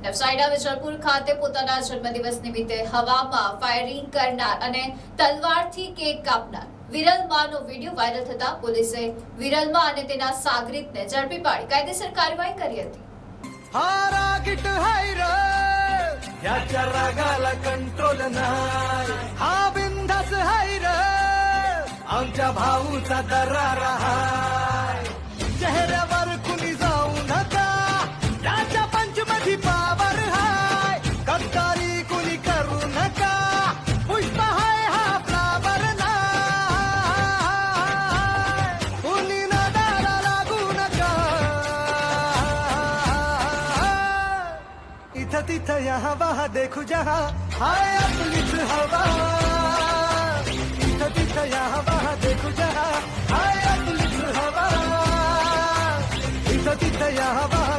નવસારીના વિજલપુર ખાતે પોતાના જન્મદિવસ નિમિત્તે હવામાં ફાયરિંગ કરનાર અને તલવારથી કેક કાપનાર વિરલમાનો વિડીયો વાયરલ થતા પોલીસે વિરલમા અને તેના સાગરીતને ઝડપી પાડી કાયદેસર કાર્યવાહી કરી હતી हा रागीट हाय र याच्या रागाला कंट्रोल नाही हा बिंदास हाय र आमच्या भाऊचा दरार हाय चेहऱ्यावर થતી થયા હવા દેખું જહા હાય અપલિત હવા થતી થયા હવા દેખું જહા હાય અપલિત હવા થતી થયા હવા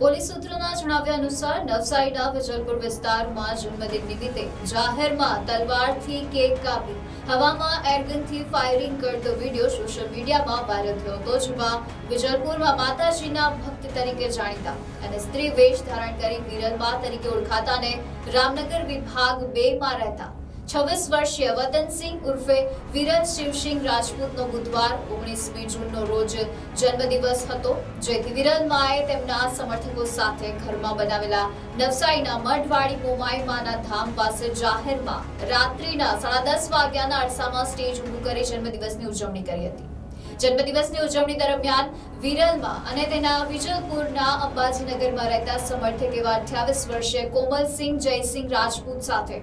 પોલીસ સૂત્રોના જણાવ્યા અનુસાર નવસારીના વિજલપુર વિસ્તારમાં જન્મદિન નિમિત્તે જાહેરમાં તલવારથી કેક કાપી, હવામાં એરગનથી ફાયરિંગ કરતો વીડિયો સોશિયલ મીડિયામાં વાયરલ થયો હતો, જેમાં વિજલપુરમાં માતાજીના ભક્ત તરીકે જાણીતા અને સ્ત્રી વેશ ધારણ કરી વિરલમાં તરીકે ઓળખાતા અને રામનગર વિભાગ બે માં રહેતા છવ્વીસ વર્ષીય વતનસિંહ ઉર્ફે વિરલ શિવસિંહ રાજપૂતનો બુધવાર ઓગણીસમી જૂનનો રોજ જન્મદિવસ હતો. જેથી વિરલ માએ તેમના સમર્થકો સાથે ઘરમાં બનાવેલા નવસારીના મઢવાડી મોમાઈ ધામ પાસે જાહેરમાં રાત્રિના સાડા દસ વાગ્યાના અરસામાં સ્ટેજ ઊભું કરી જન્મદિવસની ઉજવણી કરી હતી. જન્મદિવસની ઉજવણી દરમિયાન વિરલમાં અને તેના વિજલપુરના અંબાજીનગરમાં રહેતા સમર્થક એવા અઠ્યાવીસ વર્ષીય કોમલસિંહ જયસિંહ રાજપૂત સાથે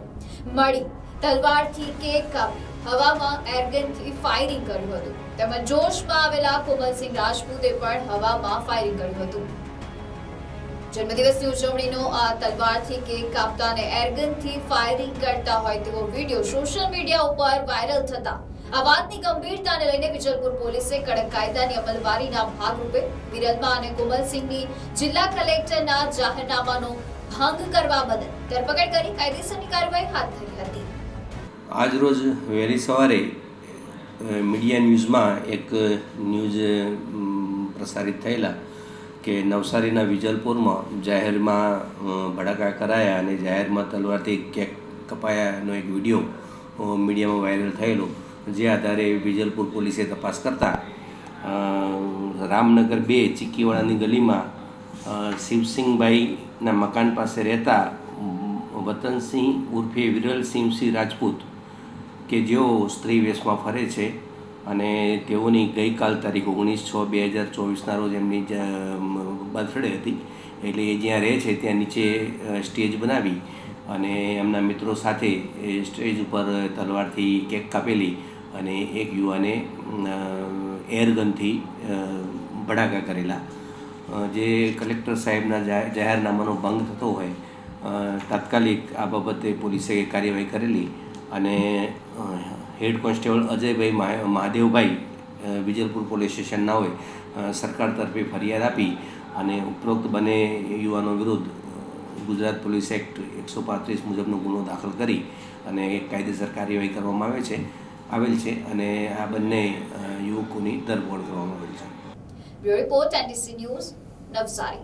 મળી. તલવારથી કેક કાપી, હવામાં એરગનથી ફાયરિંગ કર્યું હતું. તેમજ જોશમાં આવેલા કોમલસિંહ રાજપૂતે પણ હવામાં ફાયરિંગ કર્યું હતું. જન્મદિવસની ઉજવણીનો આ તલવારથી કેક કાપતા અને એરગનથી ફાયરિંગ કરતા હોય તેવો વીડિયો સોશિયલ મીડિયા ઉપર વાયરલ થતા. આ વાતની ગંભીરતાને લઈને વિજલપુર પોલીસે કડક કાયદાની અમલવારીના ભાગરૂપે વિરલમાં અને કોમલસિંહની જિલ્લા કલેક્ટરના જાહેરનામાનો ભંગ કરવા બદલ ધરપકડ કરી કાયદેસરની કાર્યવાહી હાથ ધરી હતી. આજરોજ વહેલી સવારે મીડિયા ન્યૂઝમાં એક ન્યૂઝ પ્રસારિત થયેલા કે નવસારીના વિજલપુરમાં જાહેરમાં ભડાકા કરાયા અને જાહેરમાં તલવારથી કેક કપાયાનો એક વીડિયો મીડિયામાં વાયરલ થયેલો જે આધારે વિજલપુર પોલીસે તપાસ કરતા રામનગર બે ચીકીવાડાની ગલીમાં અ, શિવસિંહભાઈના મકાન પાસે રહેતા વતનસિંહ ઉર્ફે વિરલસિંહસિંહ રાજપૂત કે જેઓ સ્ત્રી વેશમાં ફરે છે અને તેઓની ગઈકાલ તારીખ ઓગણીસ છ બે હજાર ચોવીસના રોજ એમની બર્થડે હતી. એટલે એ જ્યાં રહે છે ત્યાં નીચે સ્ટેજ બનાવી અને એમના મિત્રો સાથે એ સ્ટેજ ઉપર તલવારથી કેક કાપેલી અને એક યુવાને એરગનથી ભડાકા કરેલા. જે કલેક્ટર સાહેબના જાહેરનામાનો ભંગ થતો હોય તાત્કાલિક આ બાબતે પોલીસે કાર્યવાહી કરેલી અને head constable Ajaybhai Mahadevbhai Vijalpur police સ્ટેશનના હોય સરકાર તરફે ફરિયાદ આપી અને ઉપરોક્ત બંને યુવાનો વિરુદ્ધ ગુજરાત પોલીસ એક્ટ એકસો પાંત્રીસ મુજબનો ગુનો દાખલ કરી અને એક કાયદેસર કાર્યવાહી કરવામાં આવે છે, આવેલ છે અને આ બંને યુવકોની ધરપકડ કરવામાં આવેલ છે. Bureau Report, and D C News, Navsari.